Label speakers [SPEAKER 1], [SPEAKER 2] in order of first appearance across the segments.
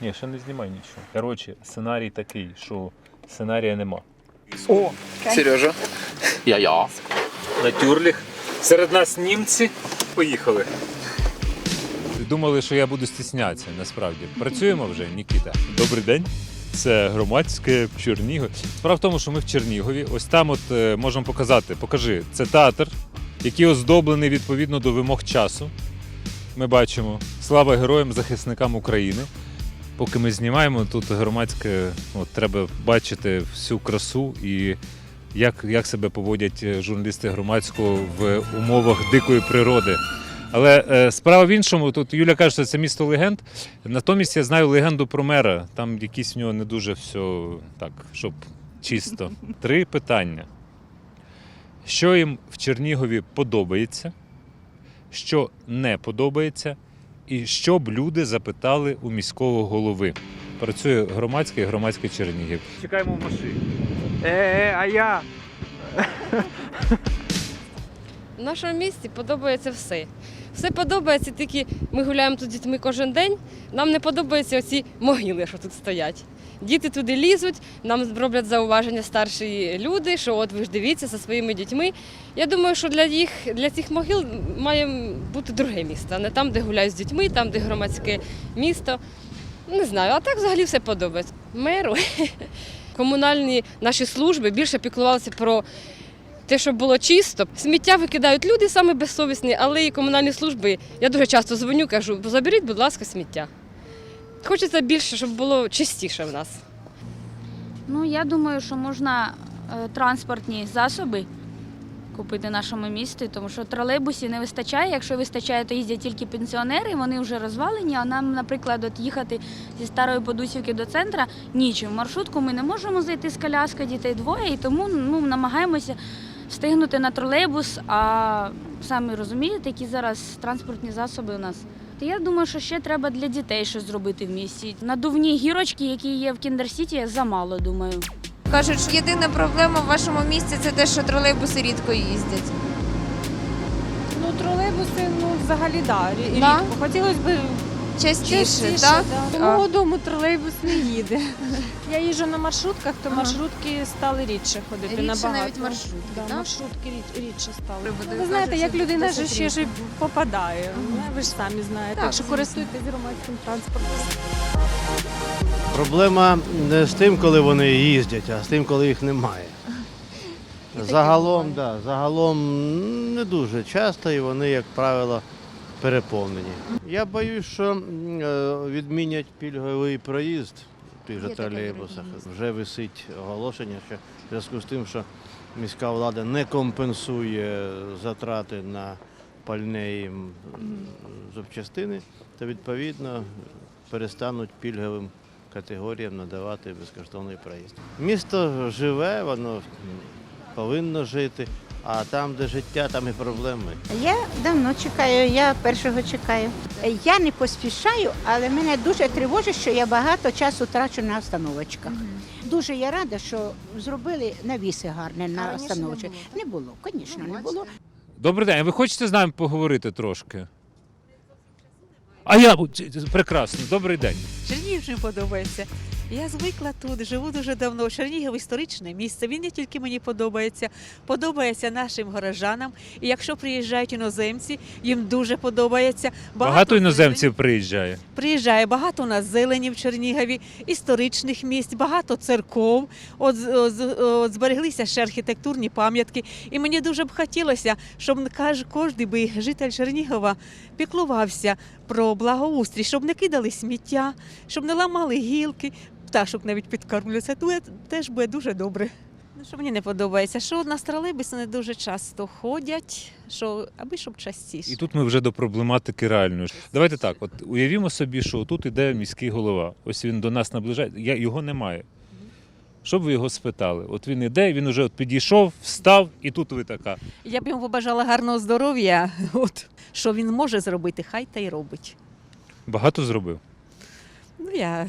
[SPEAKER 1] Ні, ще не знімай нічого. Коротше, сценарій такий, що сценарія нема.
[SPEAKER 2] О,
[SPEAKER 3] Сережа. Я я.
[SPEAKER 1] Натюрліх. Серед нас німці. Поїхали. Думали, що я буду стіснятися, насправді. Працюємо вже, Нікіта. Добрий день. Це громадське Чернігов. Справа в тому, що ми в Чернігові. Ось там от е, можемо показати. Покажи, це театр, який оздоблений відповідно до вимог часу. Ми бачимо слава героям, захисникам України. Поки ми знімаємо, тут громадське, от, треба бачити всю красу і як, як себе поводять е, журналісти громадського в умовах дикої природи. Але е, справа в іншому, тут Юля каже, що це місто легенд. Натомість я знаю легенду про мера. Там якісь в нього не дуже все так, щоб чисто. Три питання. Що їм в Чернігові подобається, що не подобається, і що б люди запитали у міського голови. Працює громадський громадський Чернігів. Чекаємо в машині.
[SPEAKER 2] е, а я.
[SPEAKER 4] В нашому місті подобається все. Все подобається, тільки ми гуляємо тут з дітьми кожен день. Нам не подобаються оці могили, що тут стоять. Діти туди лізуть, нам роблять зауваження старші люди, що от ви ж дивіться зі своїми дітьми. Я думаю, що для їх для цих могил має бути друге місто, а не там, де гуляють з дітьми, там, де громадське місто. Не знаю, а так взагалі все подобається. Меру комунальні наші служби більше піклувалися про те, щоб було чисто. Сміття викидають люди саме безсовісні, але і комунальні служби. Я дуже часто дзвоню, кажу, заберіть, будь ласка, сміття. Хочеться більше, щоб було чистіше в нас.
[SPEAKER 5] Ну, я думаю, що можна е, транспортні засоби купити нашому місті, тому що тролейбусів не вистачає. Якщо вистачає, то їздять тільки пенсіонери, вони вже розвалені. А нам, наприклад, от їхати зі старої подусівки до центра нічим. Маршрутку ми не можемо зайти з коляскою, дітей двоє, і тому ну, намагаємося встигнути на тролейбус. А самі розумієте, які зараз транспортні засоби у нас. Та я думаю, що ще треба для дітей щось зробити в місті. Надувні гірочки, які є в Кіндер-Сіті, замало, думаю.
[SPEAKER 6] Кажуть, що єдина проблема в вашому місті це те, що тролейбуси рідко їздять.
[SPEAKER 7] Ну, тролейбуси, ну, взагалі, да, рі-
[SPEAKER 6] Да?
[SPEAKER 7] Хотілося б
[SPEAKER 6] Частіше,
[SPEAKER 7] частіше,
[SPEAKER 6] так?
[SPEAKER 7] да. До
[SPEAKER 6] А.
[SPEAKER 7] мого дому тролейбус не їде. Я їжджу на маршрутках, то маршрутки стали рідше ходити
[SPEAKER 6] Рідше
[SPEAKER 7] набагато.
[SPEAKER 6] навіть маршрутки,
[SPEAKER 7] да,
[SPEAKER 6] так?
[SPEAKER 7] маршрутки рід- рідше стали. Ну, ви знаєте, як людина ж ще ж і попадає. Ну, Ви ж самі знаєте.
[SPEAKER 6] Так,
[SPEAKER 7] Так що
[SPEAKER 6] звісно.
[SPEAKER 7] користуйтесь громадським транспортом.
[SPEAKER 8] Проблема не з тим, коли вони їздять, а з тим, коли їх немає. Загалом, да, загалом не дуже часто і вони, як правило, переповнені. Я боюсь, що е, відмінять пільговий проїзд в тих же тролейбусах. Вже висить оголошення, що в зв'язку з тим, що міська влада не компенсує затрати на пальне і запчастини, то відповідно перестануть пільговим категоріям надавати безкоштовний проїзд. Місто живе, воно повинно жити, а там, де життя, там і проблеми.
[SPEAKER 9] Я давно чекаю, я першого чекаю. Я не поспішаю, але мене дуже тривожить, що я багато часу трачу на остановочках. Дуже я рада, що зробили навіси гарні на остановочках. Не було, звісно, не було.
[SPEAKER 1] Добрий день, а ви хочете з нами поговорити трошки? А я прекрасно, добрий день.
[SPEAKER 10] Чернігів мені подобається. Я звикла тут, живу дуже давно. Чернігів історичне місце. Він не тільки мені подобається, подобається нашим горожанам. І якщо приїжджають іноземці, їм дуже подобається.
[SPEAKER 1] Багато
[SPEAKER 10] зелені.
[SPEAKER 1] іноземців приїжджає.
[SPEAKER 10] Приїжджає багато у нас зелені в Чернігові, історичних місць, багато церков. От, от, от збереглися ще архітектурні пам'ятки. І мені дуже б хотілося, щоб кожен би житель Чернігова піклувався про благоустрій, щоб не кидали сміття, щоб не ламали гілки, пташок навіть підкармлюються. Це теж буде дуже добре. Ну, що мені не подобається, що у нас тролейбуси не дуже часто ходять, що аби щоб частіше.
[SPEAKER 1] І тут ми вже до проблематики реальної. Давайте так: от уявімо собі, що тут іде міський голова. Ось він до нас наближає. Я, його немає. Що б ви його спитали? От він іде, він уже от підійшов, встав, і тут ви така.
[SPEAKER 10] Я б йому побажала гарного здоров'я. От що він може зробити, хай та й робить.
[SPEAKER 1] Багато зробив.
[SPEAKER 10] Ну я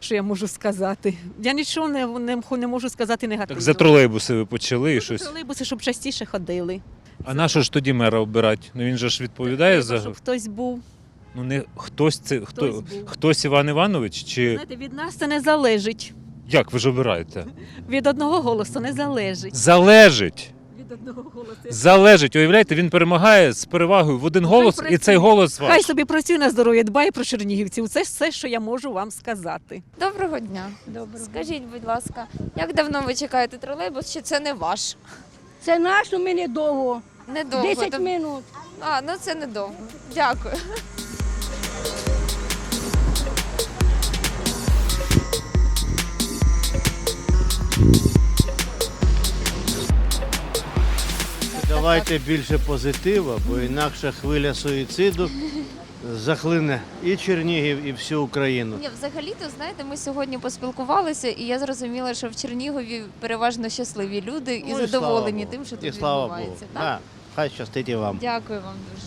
[SPEAKER 10] що я можу сказати? Я нічого не, не, не можу сказати негативного.
[SPEAKER 1] Так за тролейбуси ви почали і
[SPEAKER 10] Ну,
[SPEAKER 1] щось.
[SPEAKER 10] Тролейбуси, щоб частіше ходили.
[SPEAKER 1] А на що ж тоді мера обирати? Ну він же ж відповідає
[SPEAKER 10] Треба,
[SPEAKER 1] за
[SPEAKER 10] щоб хтось був.
[SPEAKER 1] Ну не хтось це хто
[SPEAKER 10] Хтось
[SPEAKER 1] хтось Іван Іванович, чи
[SPEAKER 10] Знаєте, від нас це не залежить.
[SPEAKER 1] як ви ж обираєте?
[SPEAKER 10] Від одного голосу не залежить.
[SPEAKER 1] Залежить.
[SPEAKER 10] Від одного голосу.
[SPEAKER 1] Залежить. Уявляєте, він перемагає з перевагою в один голос, і
[SPEAKER 10] працює.
[SPEAKER 1] цей голос
[SPEAKER 10] Хай собі працює на здоров'я, дбає про чернігівців. Це все, що я можу вам сказати.
[SPEAKER 6] Доброго дня.
[SPEAKER 5] Добре.
[SPEAKER 6] Скажіть, будь ласка, як давно ви чекаєте тролейбус, чи це не ваш?
[SPEAKER 11] Це наш, ну ми недовго.
[SPEAKER 6] Недовго.
[SPEAKER 11] 10
[SPEAKER 6] Тоб-
[SPEAKER 11] минут.
[SPEAKER 6] А, ну це недовго. Дякую.
[SPEAKER 8] Давайте більше позитива, бо інакше хвиля суїциду захлине і Чернігів, і всю Україну.
[SPEAKER 6] Ні, взагалі-то, знаєте, ми сьогодні поспілкувалися, і я зрозуміла, що в Чернігові переважно щасливі люди і
[SPEAKER 8] Ну,
[SPEAKER 6] задоволені
[SPEAKER 8] слава
[SPEAKER 6] тим, що тут
[SPEAKER 8] і слава
[SPEAKER 6] відбувається.
[SPEAKER 8] Богу.
[SPEAKER 6] Так?
[SPEAKER 8] Да. Хай щастить і вам.
[SPEAKER 6] Дякую вам дуже.